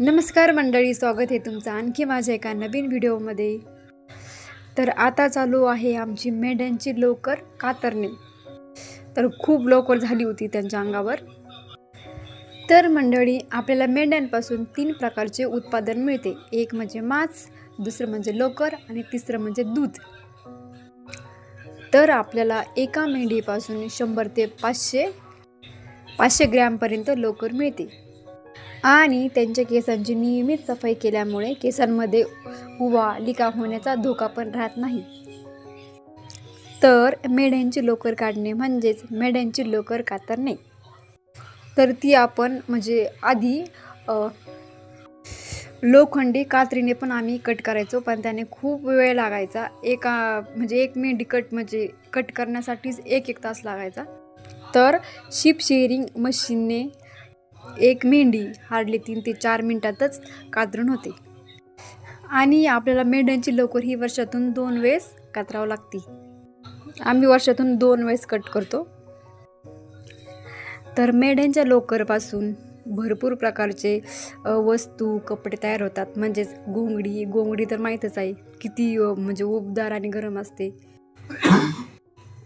नमस्कार मंडळी स्वागत आहे तुमचं आणखी माझ्या एका नवीन व्हिडिओमध्ये. तर आता चालू आहे आमची मेंढ्यांची लोकर कातरणे. तर खूप लोकर झाली होती त्यांच्या अंगावर. तर मंडळी आपल्याला मेंढ्यांपासून तीन प्रकारचे उत्पादन मिळते. एक म्हणजे मांस दुसरं म्हणजे लोकर आणि तिसरं म्हणजे दूध. तर आपल्याला एका मेंढीपासून शंभर ते पाचशे पाचशे ग्रॅमपर्यंत लोकर मिळते. आणि त्यांच्या केसांची नियमित सफाई केल्यामुळे केसांमध्ये उवा लिका होण्याचा धोका पण राहत नाही. तर मेढ्यांची लोकर काढणे म्हणजेच मेढ्यांची लोकर कातरणे. तर ती आपण म्हणजे आधी लोखंडी कात्रीने पण आम्ही कट करायचो पण त्याने खूप वेळ लागायचा. एका म्हणजे एक मेंढी कट म्हणजे कट करण्यासाठीच एक एक तास लागायचा. तर शिप शेअरिंग मशीनने एक मेंढी हार्डली तीन ते चार मिनटातच कातरून होते. आणि आपल्याला मेंढ्यांची लोकर ही वर्षातून दोन वेळेस कातरावं लागते. आम्ही वर्षातून दोन वेळेस कट करतो. तर मेंढ्यांच्या लोकरपासून भरपूर प्रकारचे वस्तू कपडे तयार होतात. म्हणजेच घोंगडी घोंगडी तर माहीतच आहे. किती म्हणजे उबदार आणि गरम असते.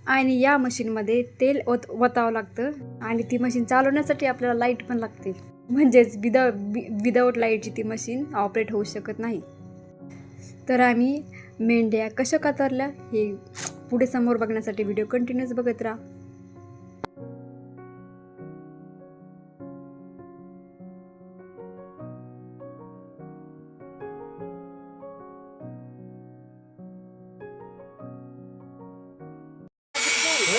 आणि या मशीनमध्ये तेल ओत वतावं लागतं आणि ती मशीन चालवण्यासाठी आपल्याला लाइट पण लागते. म्हणजेच विदा विदाऊट लाईटची ती मशीन ऑपरेट होऊ शकत नाही. तर आम्ही मेंढ्या कशा कातरल्या हे पुढे समोर बघण्यासाठी व्हिडिओ कंटिन्यूस बघत राहा. ಹಾ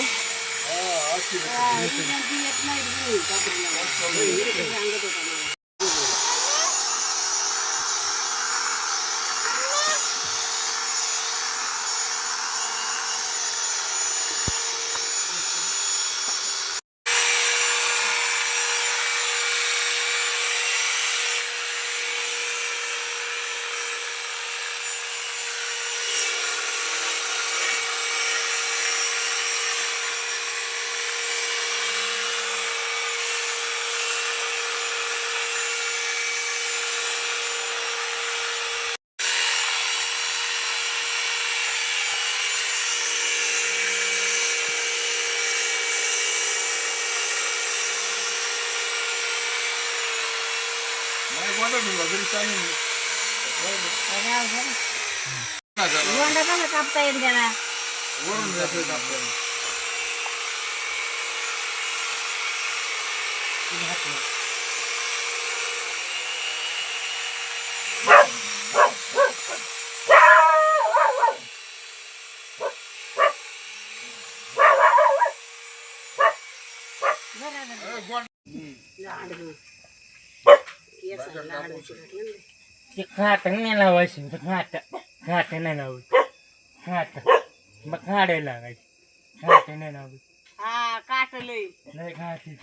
కాపుతాయండి కదా Yeah, I don't. ते खाट नाही लावायची खाट खाट नाही लावायची खाट मग खाडे लागायची. खाट नाही लावायची हा काटलंय. नाही खाटी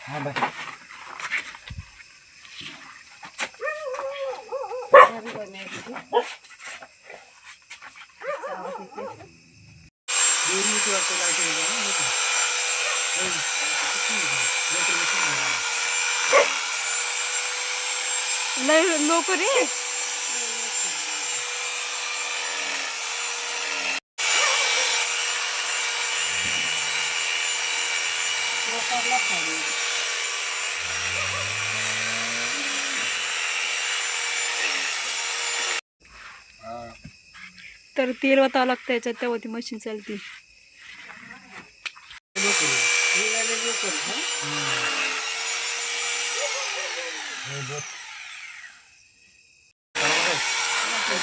हा बाय लोकर रे. तर तेल वतावं लागतं याच्यात त्यावरती मशीन चालते.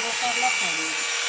frotarla con